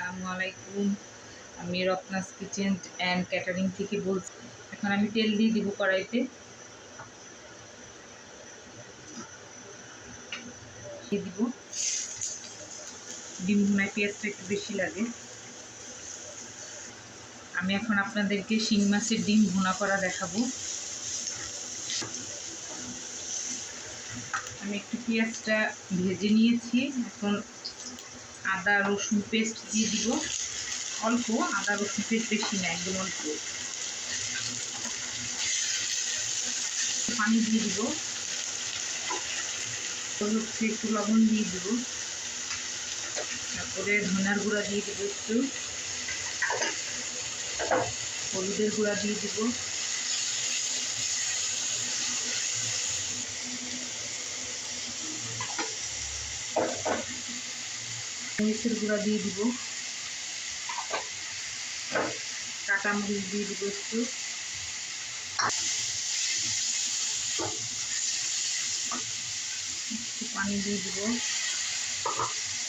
আসসালামু আলাইকুম। আমি রত্নাস কিচেন অ্যান্ড ক্যাটারিং থেকে বলছি, এখন আমি তেল দিয়ে দিব কড়াইতে। দিব। ডিম ভুনায় পেঁয়াজটা একটু বেশি লাগে। আমি এখন আপনাদেরকে শিং মাছের ডিম ভুনা করা দেখাবো। আমি একটু পেঁয়াজটা ভেজে নিয়েছি। এখন আদা, রসুন পেস্ট দিয়ে দিব। অল্প, আদা, রসুন পেস্ট বেশি না, একদম অল্প। পানি দিয়ে দিব। হচ্ছে একটু লবণ দিয়ে দিব। তারপরে ধনার গুঁড়া দিয়ে দেবো একটু। হলুদের গুঁড়া দিয়ে দিব। মরিচের গুঁড়া দিয়ে দিব। কাঁচা মরিচ দিয়ে দিব একটু। পানি দিয়ে দিব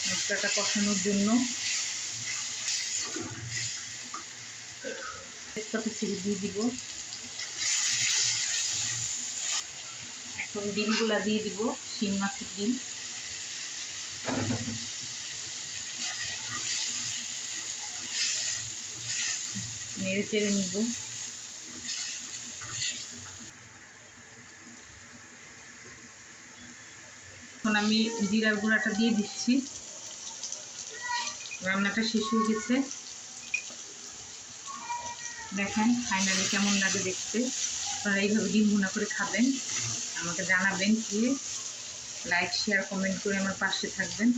মশলাটা কষানোর জন্য। তেজপাতা ছিঁড়ে দিয়ে দিব। এখন ডিমগুলা দিয়ে দিব, শিং মাছের ডিম। নেড়ে চেড়ে নিব। এখন আমি জিরার গুঁড়াটা দিয়ে দিচ্ছি। রান্নাটা শেষ হয়ে গেছে। দেখেন ফাইনালি কেমন লাগে দেখতে। আপনারা এইভাবে ডিম ভুনা করে খাবেন। আমাকে জানাবেন কি। লাইক শেয়ার কমেন্ট করে আমার পাশে থাকবেন।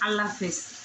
আল্লাহ হাফেজ।